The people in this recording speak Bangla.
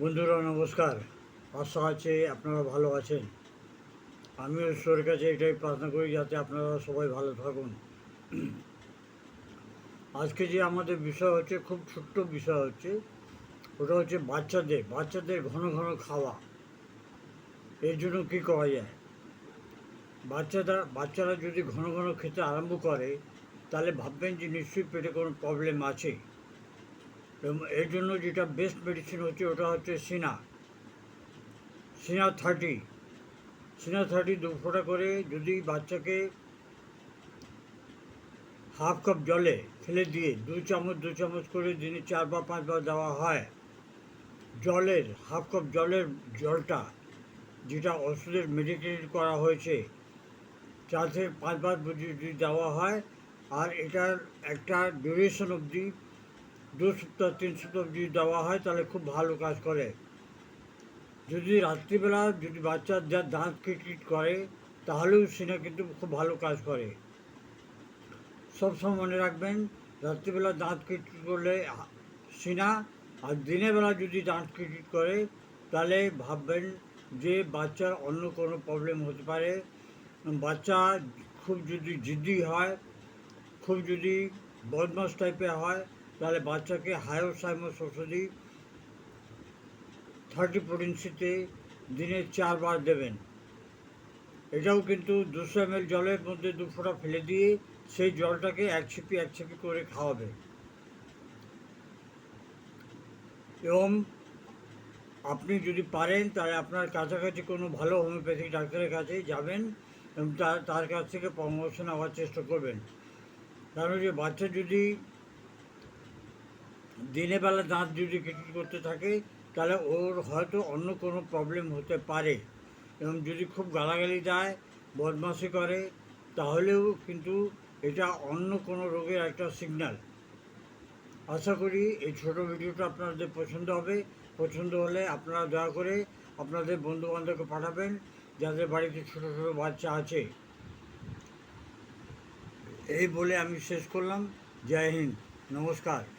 বন্ধুরা, নমস্কার। আশা আছে আপনারা ভালো আছেন। আমিও ঈশ্বরের কাছে এটাই প্রার্থনা করি যাতে আপনারা সবাই ভালো থাকুন। আজকে যে আমাদের বিষয় হচ্ছে, খুব ছোট্ট বিষয় হচ্ছে, ওটা হচ্ছে বাচ্চাদের বাচ্চাদের ঘন ঘন খাওয়া। এর জন্য কী করা যায়? বাচ্চারা বাচ্চারা যদি ঘন ঘন খেতে আরম্ভ করে, তাহলে ভাববেন যে নিশ্চয়ই পেটে কোনো প্রবলেম আছে। এবং এর জন্য যেটা বেস্ট মেডিসিন হচ্ছে ওটা হচ্ছে সিনা। সিনা থার্টি সিনা থার্টি দু ফোঁটা করে যদি বাচ্চাকে হাফ কাপ জলে ফেলে দিয়ে দু চামচ দু চামচ করে দিনে চার বা পাঁচবার দেওয়া হয়, জলের হাফ কাপ জলের জলটা যেটা ওষুধের মেডিকেট করা হয়েছে, চার থেকে পাঁচবার যদি দেওয়া হয়, আর এটার একটা ডিউরেশন অবধি দু সপ্তাহ তিন সপ্তাহ যদি দেওয়া হয়, তাহলে খুব ভালো কাজ করে। যদি রাত্রিবেলা যদি বাচ্চার যা দাঁত কিটকিট করে, তাহলেও সিনা কিন্তু খুব ভালো কাজ করে। সবসময় মনে রাখবেন, রাত্রিবেলা দাঁত কিটকিট করলে সিনা, আর দিনের বেলা যদি দাঁত কিটকিট করে, তাহলে ভাববেন যে বাচ্চার অন্য কোনো প্রবলেম হতে পারে। বাচ্চা খুব যদি জিদ্দি হয়, খুব যদি বদমাস টাইপের হয় তাহলে বাচ্চাকে হায়ো হায়োসাইমাস ওষুধই থার্টি পোটেন্সিতে দিনে চারবার দেবেন। এটাও কিন্তু দুশো এম জলের মধ্যে দু ফোঁটা ফেলে দিয়ে সেই জলটাকে এক ছিপি এক ছিপি করে খাওয়াবে। এবং আপনি যদি পারেন, তাহলে আপনার কাছাকাছি কোনো ভালো হোমিওপ্যাথিক ডাক্তারের কাছে যাবেন এবং তার কাছ থেকে পরামর্শ নেওয়ার চেষ্টা করবেন। কারণ যে বাচ্চা যদি দিনের বেলা দাঁত যদি কিটকিট করতে থাকে, তাহলে ওর হয়তো অন্য কোনো প্রবলেম হতে পারে। এবং যদি খুব গালাগালি দেয়, বদমাশি করে, তাহলেও কিন্তু এটা অন্য কোনো রোগের একটা সিগন্যাল আশা করি এই ছোটো ভিডিওটা আপনাদের পছন্দ হবে। পছন্দ হলে আপনারা দয়া করে আপনাদের বন্ধুবান্ধবকে পাঠাবেন, যাদের বাড়িতে ছোটো ছোটো বাচ্চা আছে। এই বলে আমি শেষ করলাম। জয় হিন্দ। নমস্কার।